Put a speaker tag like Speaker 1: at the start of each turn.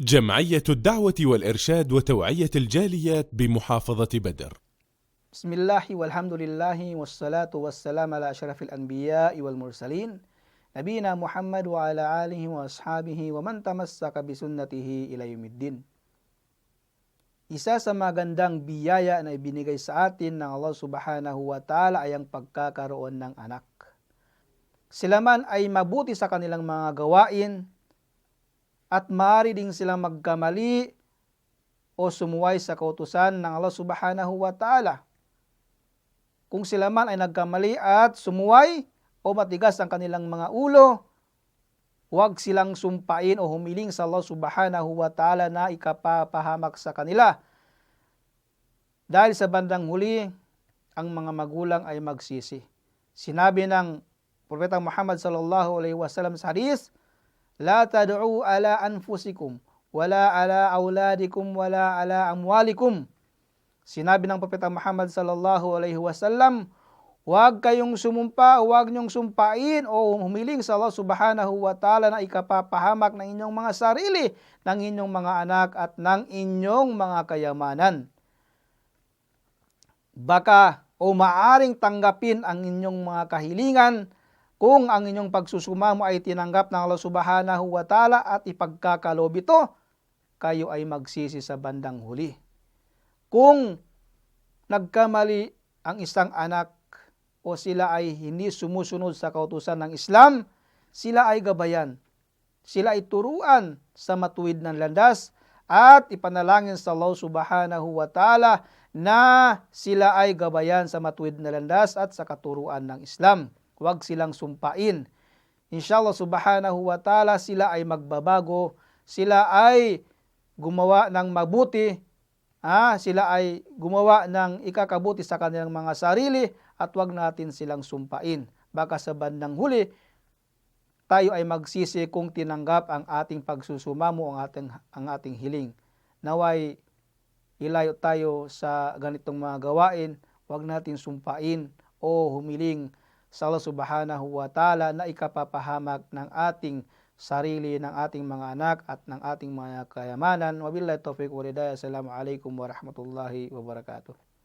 Speaker 1: جمعية الدعوة والإرشاد وتوعية الجاليات بمحافظة بدر
Speaker 2: بسم الله والحمد لله والصلاة والسلام على أشرف الأنبياء والمرسلين نبينا محمد وعلى آله وأصحابه ومن تمسك بسنته إلى يوم الدين Isa sa magandang biyaya na ibinigay sa atin ng Allah subhanahu wa ta'ala ay ang pagkakaroon ng anak. Sila man ay mabuti sa kanilang mga gawain at maaari ding silang magkamali o sumuway sa kautusan ng Allah subhanahu wa ta'ala. Kung sila man ay nagkamali at sumuway o matigas ang kanilang mga ulo, huwag silang sumpain o humiling sa Allah subhanahu wa ta'ala na ikapapahamak sa kanila. Dahil sa bandang huli, ang mga magulang ay magsisi. Sinabi ng Propeta Muhammad sallallahu alaihi wasallam sa hadis, La tad'u ala anfusikum, wala ala auladikum, wala ala amwalikum. Sinabi ng Propeta Muhammad sallallahu alaihi wasallam, Huwag kayong sumumpa, huwag niyong sumpain o humiling sa Allah subhanahu wa ta'ala na ikapapahamak ng inyong mga sarili, ng inyong mga anak at ng inyong mga kayamanan. Baka o maaring tanggapin ang inyong mga kahilingan kung ang inyong pagsusumamo ay tinanggap ng Allah subhanahu wa ta'ala at ipagkakalob ito, kayo ay magsisi sa bandang huli. Kung nagkamali ang isang anak o sila ay hindi sumusunod sa kautusan ng Islam, sila ay gabayan. Sila ay turuan sa matuwid ng landas at ipanalangin sa Allah subhanahu wa ta'ala na sila ay gabayan sa matuwid na landas at sa katuruan ng Islam. Huwag silang sumpain. Inshallah subhanahu wa ta'ala sila ay magbabago, sila ay gumawa ng mabuti, ah, sila ay gumawa ng ikakabuti sa kanilang mga sarili at wag natin silang sumpain. Baka sa bandang huli, tayo ay magsisi kung tinanggap ang ating pagsusumamo, ang ating, ang ating hiling. Naway ilayo tayo sa ganitong mga gawain, wag natin sumpain o humiling sa Allah subhanahu wa ta'ala na ikapapahamak ng ating sarili, ng ating mga anak at ng ating mga kayamanan. Wabillahi taufiq wa hidayah. Assalamualaikum warahmatullahi wabarakatuh.